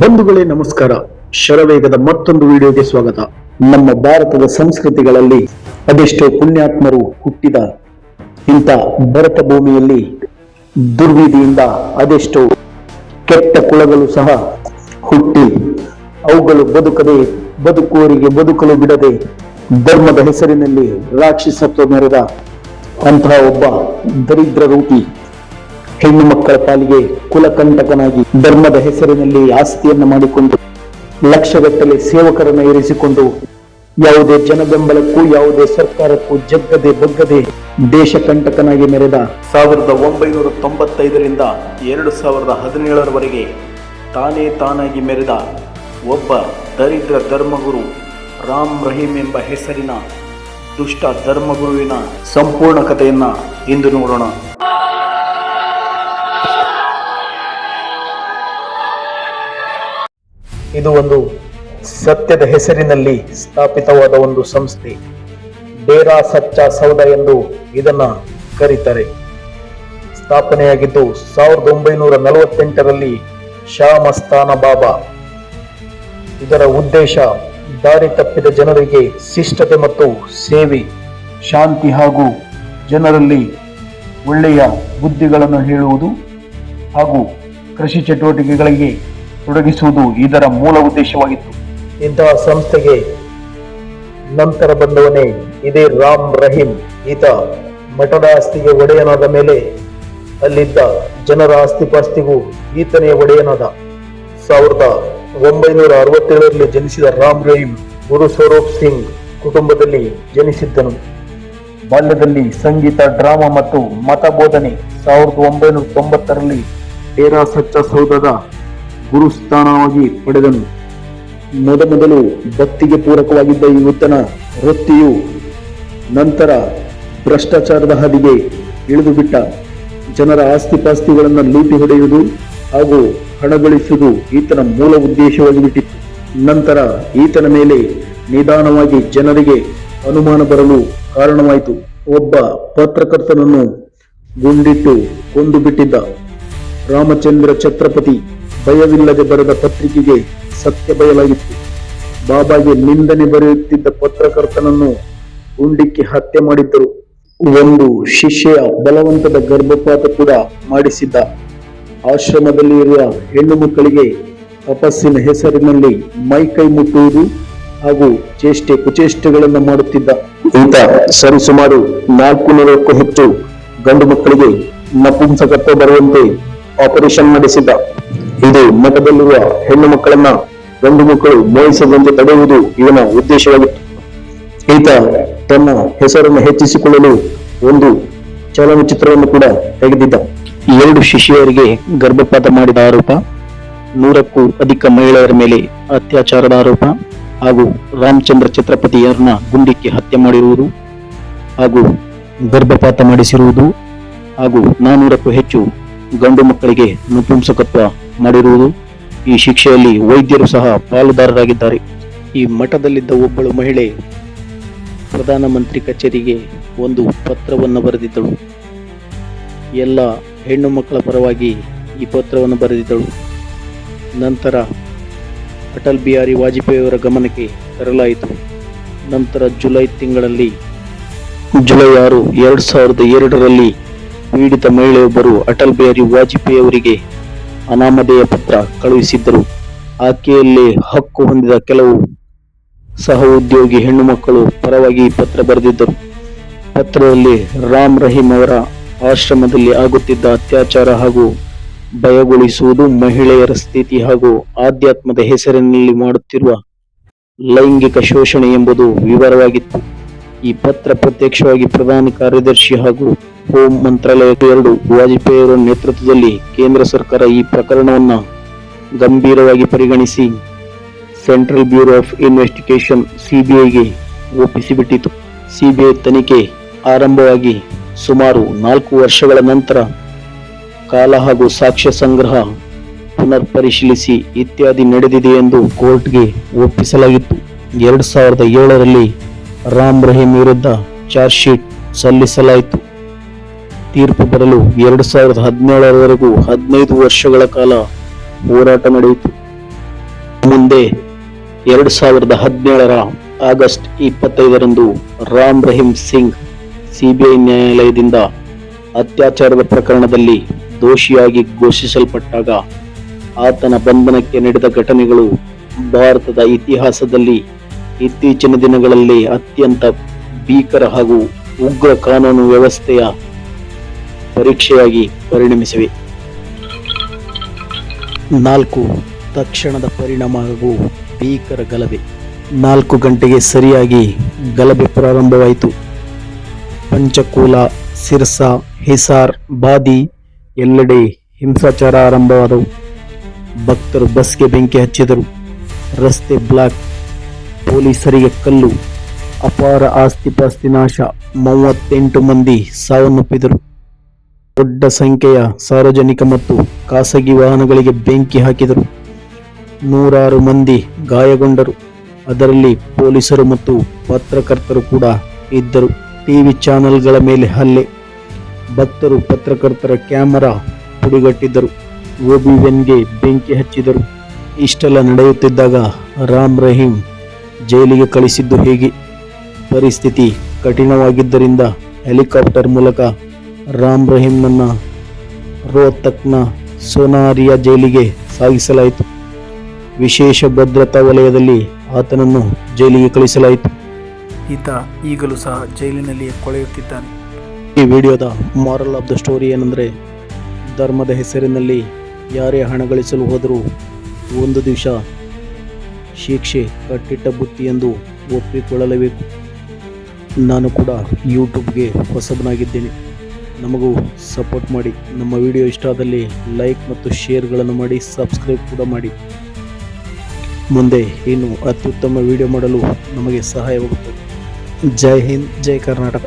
ಬಂಧುಗಳೇ, ನಮಸ್ಕಾರ. ಶರವೇಗದ ಮತ್ತೊಂದು ವಿಡಿಯೋಗೆ ಸ್ವಾಗತ. ನಮ್ಮ ಭಾರತದ ಸಂಸ್ಕೃತಿಗಳಲ್ಲಿ ಅದೆಷ್ಟೋ ಪುಣ್ಯಾತ್ಮರು ಹುಟ್ಟಿದ ಇಂಥ ಭರತ ಭೂಮಿಯಲ್ಲಿ ದುರ್ವಿಧಿಯಿಂದ ಅದೆಷ್ಟೋ ಕೆಟ್ಟ ಕುಳಗಳು ಸಹ ಹುಟ್ಟಿ ಅವುಗಳು ಬದುಕದೆ ಬದುಕುವರಿಗೆ ಬದುಕಲು ಬಿಡದೆ ಧರ್ಮದ ಹೆಸರಿನಲ್ಲಿ ರಾಕ್ಷಸತ್ವ ಮೆರೆದ ಅಂತಹ ಒಬ್ಬ ದರಿದ್ರ ರೂಪಿ ಹೆಣ್ಣು ಮಕ್ಕಳ ಪಾಲಿಗೆ ಕುಲಕಂಟಕನಾಗಿ ಧರ್ಮದ ಹೆಸರಿನಲ್ಲಿ ಆಸ್ತಿಯನ್ನು ಮಾಡಿಕೊಂಡು ಲಕ್ಷಗಟ್ಟಲೆ ಸೇವಕರನ್ನು ಇರಿಸಿಕೊಂಡು ಯಾವುದೇ ಜನಬೆಂಬಲಕ್ಕೂ, ಯಾವುದೇ ಸರ್ಕಾರಕ್ಕೂ ಜಗ್ಗದೆ ಬಗ್ಗದೆ ದೇಶ ಕಂಟಕನಾಗಿ ಮೆರೆದ ಸಾವಿರದ ಒಂಬೈನೂರ ತೊಂಬತ್ತೈದರಿಂದ ಎರಡು ಸಾವಿರದ ಹದಿನೇಳರವರೆಗೆ ತಾನೇ ತಾನಾಗಿ ಮೆರೆದ ಒಬ್ಬ ದರಿದ್ರ ಧರ್ಮಗುರು ರಾಮ್ ರಹೀಂ ಎಂಬ ಹೆಸರಿನ ದುಷ್ಟ ಧರ್ಮಗುರುವಿನ ಸಂಪೂರ್ಣ ಕಥೆಯನ್ನ ಇಂದು ನೋಡೋಣ. ಇದು ಒಂದು ಸತ್ಯದ ಹೆಸರಿನಲ್ಲಿ ಸ್ಥಾಪಿತವಾದ ಒಂದು ಸಂಸ್ಥೆ. ಡೇರಾ ಸಚ್ಚಾ ಸೌಧ ಎಂದು ಇದನ್ನ ಕರೀತಾರೆ. ಸ್ಥಾಪನೆಯಾಗಿದ್ದು ಸಾವಿರದ ಒಂಬೈನೂರ ನಲವತ್ತೆಂಟರಲ್ಲಿ ಶಾ ಬಾಬಾ. ಇದರ ಉದ್ದೇಶ ದಾರಿ ತಪ್ಪಿದ ಜನರಿಗೆ ಶಿಷ್ಟತೆ ಮತ್ತು ಸೇವೆ, ಶಾಂತಿ ಹಾಗೂ ಜನರಲ್ಲಿ ಒಳ್ಳೆಯ ಬುದ್ಧಿಗಳನ್ನು ಹೇಳುವುದು ಹಾಗೂ ಕೃಷಿ ಚಟುವಟಿಕೆಗಳಿಗೆ ತೊಡಗಿಸುವುದು ಇದರ ಮೂಲ ಉದ್ದೇಶವಾಗಿತ್ತು. ಇಂತಹ ಸಂಸ್ಥೆಗೆ ನಂತರ ಬಂದವನೇ ಇದೇ ರಾಮ್ ರಹೀಂ. ಈತ ಮಠದ ಆಸ್ತಿಗೆ ಒಡೆಯನಾದ ಮೇಲೆ ಅಲ್ಲಿದ್ದ ಜನರ ಆಸ್ತಿಪಾಸ್ತಿಗೂ ಈತನೇ ಒಡೆಯನಾದ. ಸಾವಿರದ ಒಂಬೈನೂರ ಅರವತ್ತೇಳರಲ್ಲಿ ಜನಿಸಿದ ರಾಮ್ ರಹೀಂ ಗುರು ಸ್ವರೂಪ್ ಸಿಂಗ್ ಕುಟುಂಬದಲ್ಲಿ ಜನಿಸಿದ್ದನು. ಬಾಲ್ಯದಲ್ಲಿ ಸಂಗೀತ ಡ್ರಾಮಾ ಮತ್ತು ಮತ ಬೋಧನೆ ಸಾವಿರದ ಒಂಬೈನೂರ ತೊಂಬತ್ತರಲ್ಲಿ ಡೇರಾ ಸಚ್ಚ ಸೌಧದ ಗುರುಸ್ಥಾನವಾಗಿ ಪಡೆದನು. ಮೊದಮೊದಲು ಭಕ್ತಿಗೆ ಪೂರಕವಾಗಿದ್ದ ಈ ಉತ್ತನ ವೃತ್ತಿಯು ನಂತರ ಭ್ರಷ್ಟಾಚಾರದ ಹಾದಿಗೆ ಇಳಿದು ಬಿಟ್ಟ ಜನರ ಆಸ್ತಿಪಾಸ್ತಿಗಳನ್ನು ಲೂಟಿ ಹೊಡೆಯುವುದು ಹಾಗೂ ಹಣಗಳಿಸುವುದು ಈತನ ಮೂಲ ಉದ್ದೇಶವಾಗಿ ಬಿಟ್ಟಿತ್ತು. ನಂತರ ಈತನ ಮೇಲೆ ನಿಧಾನವಾಗಿ ಜನರಿಗೆ ಅನುಮಾನ ಬರಲು ಕಾರಣವಾಯಿತು. ಒಬ್ಬ ಪತ್ರಕರ್ತನನ್ನು ಗುಂಡಿಟ್ಟು ಕೊಂದು ಬಿಟ್ಟಿದ್ದ ರಾಮಚಂದ್ರ ಛತ್ರಪತಿ ಭಯವಿಲ್ಲದೆ ಬರೆದ ಪತ್ರಿಕೆಗೆ ಸತ್ಯ ಬಯಲಾಗಿತ್ತು. ಬಾಬಾಗೆ ನಿಂದನೆ ಬರೆಯುತ್ತಿದ್ದ ಪತ್ರಕರ್ತನನ್ನು ಗುಂಡಿಕ್ಕಿ ಹತ್ಯೆ ಮಾಡಿದ್ದರು. ಒಂದು ಶಿಷ್ಯ ಬಲವಂತದ ಗರ್ಭಪಾತ ಕೂಡ ಮಾಡಿಸಿದ್ದ. ಆಶ್ರಮದಲ್ಲಿ ಇರುವ ಹೆಣ್ಣು ಮಕ್ಕಳಿಗೆ ತಪಸ್ಸಿನ ಹೆಸರಿನಲ್ಲಿ ಮೈಕೈ ಮುಟ್ಟುವುದು ಹಾಗೂ ಚೇಷ್ಟೆ ಕುಚೇಷ್ಟೆಗಳನ್ನು ಮಾಡುತ್ತಿದ್ದ. ಈತ ಸರಿಸುಮಾರು ನಾಲ್ಕು ನೂರಕ್ಕೂ ಹೆಚ್ಚು ಗಂಡು ಮಕ್ಕಳಿಗೆ ನಪುಂಸಕತ್ವ ಬರುವಂತೆ ಆಪರೇಷನ್ ನಡೆಸಿದ್ದ ಇದು ಮಠದಲ್ಲಿರುವ ಹೆಣ್ಣು ಮಕ್ಕಳನ್ನ ಗಂಡು ಮಕ್ಕಳು ಮೇಯಿಸದಂತೆ ತಡೆಯುವುದು ಇವನ ಉದ್ದೇಶವಾಗಿತ್ತು ಈತ ತನ್ನ ಹೆಸರನ್ನು ಹೆಚ್ಚಿಸಿಕೊಳ್ಳಲು ಒಂದು ಚಲನಚಿತ್ರವನ್ನು ಕೂಡ ತೆಗೆದಿದ್ದ. ಎರಡು ಶಿಷ್ಯರಿಗೆ ಗರ್ಭಪಾತ ಮಾಡಿದ ಆರೋಪ, ನೂರಕ್ಕೂ ಅಧಿಕ ಮಹಿಳೆಯರ ಮೇಲೆ ಅತ್ಯಾಚಾರದ ಆರೋಪ ಹಾಗೂ ರಾಮಚಂದ್ರ ಛತ್ರಪತಿಯರನ್ನ ಗುಂಡಿಕ್ಕಿ ಹತ್ಯೆ ಮಾಡಿರುವುದು ಹಾಗೂ ಗರ್ಭಪಾತ ಮಾಡಿಸಿರುವುದು ಹಾಗೂ ನಾನೂರಕ್ಕೂ ಹೆಚ್ಚು ಗಂಡು ಮಕ್ಕಳಿಗೆ ನಪುಂಸಕತ್ವ ಮಾಡಿರುವುದು ಈ ಶಿಕ್ಷೆಯಲ್ಲಿ ವೈದ್ಯರು ಸಹ ಪಾಲುದಾರರಾಗಿದ್ದಾರೆ. ಈ ಮಠದಲ್ಲಿದ್ದ ಒಬ್ಬಳು ಮಹಿಳೆ ಪ್ರಧಾನಮಂತ್ರಿ ಕಚೇರಿಗೆ ಒಂದು ಪತ್ರವನ್ನು ಬರೆದಿದ್ದಳು. ಎಲ್ಲ ಹೆಣ್ಣು ಮಕ್ಕಳ ಪರವಾಗಿ ಈ ಪತ್ರವನ್ನು ಬರೆದಿದ್ದಳು. ನಂತರ ಅಟಲ್ ಬಿಹಾರಿ ವಾಜಪೇಯಿಯವರ ಗಮನಕ್ಕೆ ತರಲಾಯಿತು. ನಂತರ ಜುಲೈ ತಿಂಗಳಲ್ಲಿ ಜುಲೈ ಆರು, ಎರಡು ಸಾವಿರದ ಎರಡರಲ್ಲಿ ಪೀಡಿತ ಮಹಿಳೆಯೊಬ್ಬರು ಅಟಲ್ ಬಿಹಾರಿ ವಾಜಪೇಯಿ ಅವರಿಗೆ ಅನಾಮಧೇಯ ಪತ್ರ ಕಳುಹಿಸಿದ್ದರು. ಆಕೆಯಲ್ಲಿ ಹಕ್ಕು ಹೊಂದಿದ ಕೆಲವು ಸಹ ಉದ್ಯೋಗಿ ಹೆಣ್ಣು ಮಕ್ಕಳು ಪರವಾಗಿ ಪತ್ರ ಬರೆದಿದ್ದರು. ಪತ್ರದಲ್ಲಿ ರಾಮ್ ರಹೀಂ ಅವರ ಆಶ್ರಮದಲ್ಲಿ ಆಗುತ್ತಿದ್ದ ಅತ್ಯಾಚಾರ ಹಾಗೂ ಭಯಗೊಳಿಸುವುದು ಮಹಿಳೆಯರ ಸ್ಥಿತಿ ಹಾಗೂ ಆಧ್ಯಾತ್ಮದ ಹೆಸರಿನಲ್ಲಿ ಮಾಡುತ್ತಿರುವ ಲೈಂಗಿಕ ಶೋಷಣೆ ಎಂಬುದು ವಿವರವಾಗಿತ್ತು. ಈ ಪತ್ರ ಪ್ರತ್ಯಕ್ಷವಾಗಿ ಪ್ರಧಾನ ಕಾರ್ಯದರ್ಶಿ ಹಾಗೂ ಹೋಂ ಮಂತ್ರಾಲಯ ಎರಡು ವಾಜಪೇಯಿ ಅವರ ನೇತೃತ್ವದಲ್ಲಿ ಕೇಂದ್ರ ಸರ್ಕಾರ ಈ ಪ್ರಕರಣವನ್ನು ಗಂಭೀರವಾಗಿ ಪರಿಗಣಿಸಿ ಸೆಂಟ್ರಲ್ ಬ್ಯೂರೋ ಆಫ್ ಇನ್ವೆಸ್ಟಿಗೇಷನ್ ಸಿಬಿಐಗೆ ಒಪ್ಪಿಸಿಬಿಟ್ಟಿತು. ಸಿಬಿಐ ತನಿಖೆ ಆರಂಭವಾಗಿ ಸುಮಾರು ನಾಲ್ಕು ವರ್ಷಗಳ ನಂತರ ಕಾಲ ಹಾಗೂ ಸಾಕ್ಷ್ಯ ಸಂಗ್ರಹ ಪುನರ್ ಪರಿಶೀಲಿಸಿ ಇತ್ಯಾದಿ ನಡೆದಿದೆ ಎಂದು ಕೋರ್ಟ್ಗೆ ಒಪ್ಪಿಸಲಾಗಿತ್ತು. ಎರಡು ಸಾವಿರದ ಏಳರಲ್ಲಿ ರಾಮ್ ರಹೀಂ ವಿರುದ್ಧ ಚಾರ್ಜ್ ಶೀಟ್ ಸಲ್ಲಿಸಲಾಯಿತು. ತೀರ್ಪು ಬರಲು ಎರಡು ಸಾವಿರದ ಹದಿನೇಳರವರೆಗೂ ಹದಿನೈದು ವರ್ಷಗಳ ಕಾಲ ಹೋರಾಟ ನಡೆಯಿತು. ಮುಂದೆ ಎರಡು ಸಾವಿರದ ಹದಿನೇಳರ ಆಗಸ್ಟ್ ಇಪ್ಪತ್ತೈದರಂದು ರಾಮ್ ರಹೀಂ ಸಿಂಗ್ ಸಿಬಿಐ ನ್ಯಾಯಾಲಯದಿಂದ ಅತ್ಯಾಚಾರದ ಪ್ರಕರಣದಲ್ಲಿ ದೋಷಿಯಾಗಿ ಘೋಷಿಸಲ್ಪಟ್ಟಾಗ ಆತನ ಬಂಧನಕ್ಕೆ ನಡೆದ ಘಟನೆಗಳು ಭಾರತದ ಇತಿಹಾಸದಲ್ಲಿ ಇತ್ತೀಚಿನ ದಿನಗಳಲ್ಲಿ ಅತ್ಯಂತ ಭೀಕರ ಹಾಗೂ ಉಗ್ರ ಕಾನೂನು ವ್ಯವಸ್ಥೆಯ ಪರೀಕ್ಷೆಯಾಗಿ ಪರಿಣಮಿಸಿವೆ. ನಾಲ್ಕು ತಕ್ಷಣದ ಪರಿಣಾಮ ಹಾಗೂ ಭೀಕರ ಗಲಭೆ. ನಾಲ್ಕು ಗಂಟೆಗೆ ಸರಿಯಾಗಿ ಗಲಭೆ ಪ್ರಾರಂಭವಾಯಿತು. ಪಂಚಕೂಲ, ಸಿರ್ಸಾ, ಹಿಸಾರ್, ಬಾದಿ ಎಲ್ಲೆಡೆ ಹಿಂಸಾಚಾರ ಆರಂಭವಾದವು. ಭಕ್ತರು ಬಸ್ಗೆ ಬೆಂಕಿ ಹಚ್ಚಿದರು. ರಸ್ತೆ ಬ್ಲಾಕ್, ಪೊಲೀಸರಿಗೆ ಕಲ್ಲು, ಅಪಾರ ಆಸ್ತಿಪಾಸ್ತಿ ನಾಶ. ಮೂವತ್ತೆಂಟು ಮಂದಿ ಸಾವನ್ನಪ್ಪಿದರು. ದೊಡ್ಡ ಸಂಖ್ಯೆಯ ಸಾರ್ವಜನಿಕ ಮತ್ತು ಖಾಸಗಿ ವಾಹನಗಳಿಗೆ ಬೆಂಕಿ ಹಾಕಿದರು. ನೂರಾರು ಮಂದಿ ಗಾಯಗೊಂಡರು. ಅದರಲ್ಲಿ ಪೊಲೀಸರು ಮತ್ತು ಪತ್ರಕರ್ತರು ಕೂಡ ಇದ್ದರು. ಟಿವಿ ಚಾನೆಲ್ಗಳ ಮೇಲೆ ಹಲ್ಲೆ. ಭಕ್ತರು ಪತ್ರಕರ್ತರ ಕ್ಯಾಮರಾ ಪುಡಿಗಟ್ಟಿದ್ದರು. ಓಬಿವೆನ್ಗೆ ಬೆಂಕಿ ಹಚ್ಚಿದರು ಇಷ್ಟೆಲ್ಲ ನಡೆಯುತ್ತಿದ್ದಾಗ ರಾಮ್ ರಹೀಂ ಜೈಲಿಗೆ ಕಳಿಸಿದ್ದು ಹೇಗೆ? ಪರಿಸ್ಥಿತಿ ಕಠಿಣವಾಗಿದ್ದರಿಂದ ಹೆಲಿಕಾಪ್ಟರ್ ಮೂಲಕ ರಾಮ್ ರಹೀಮನ್ನು ರೋಹ್ತಕ್ನ ಸೋನಾರಿಯಾ ಜೈಲಿಗೆ ಸಾಗಿಸಲಾಯಿತು. ವಿಶೇಷ ಭದ್ರತಾ ವಲಯದಲ್ಲಿ ಆತನನ್ನು ಜೈಲಿಗೆ ಕಳಿಸಲಾಯಿತು. ಈತ ಈಗಲೂ ಸಹ ಜೈಲಿನಲ್ಲಿಯೇ ಕೊಳೆಯುತ್ತಿದ್ದಾನೆ. ಈ ವಿಡಿಯೋದ ಮಾರಲ್ ಆಫ್ ದ ಸ್ಟೋರಿ ಏನಂದರೆ ಧರ್ಮದ ಹೆಸರಿನಲ್ಲಿ ಯಾರೇ ಹಣ ಗಳಿಸಲು ಹೋದರೂ ಒಂದು ದಿವಸ ಶಿಕ್ಷೆ ಕಟ್ಟಿಟ್ಟ ಬುತ್ತಿ ಎಂದು ಒಪ್ಪಿಕೊಳ್ಳಲೇಬೇಕು. ನಾನು ಕೂಡ ಯೂಟ್ಯೂಬ್ಗೆ ಹೊಸಬನಾಗಿದ್ದೇನೆ. ನಮಗೂ ಸಪೋರ್ಟ್ ಮಾಡಿ. ನಮ್ಮ ವಿಡಿಯೋ ಇಷ್ಟ ಆದಲ್ಲಿ ಲೈಕ್ ಮತ್ತು ಶೇರ್ಗಳನ್ನು ಮಾಡಿ ಸಬ್ಸ್ಕ್ರೈಬ್ ಕೂಡ ಮಾಡಿ. ಮುಂದೆ ಇನ್ನು ಅತ್ಯುತ್ತಮ ವಿಡಿಯೋ ಮಾಡಲು ನಮಗೆ ಸಹಾಯವಾಗುತ್ತದೆ. ಜೈ ಹಿಂದ್, ಜೈ ಕರ್ನಾಟಕ.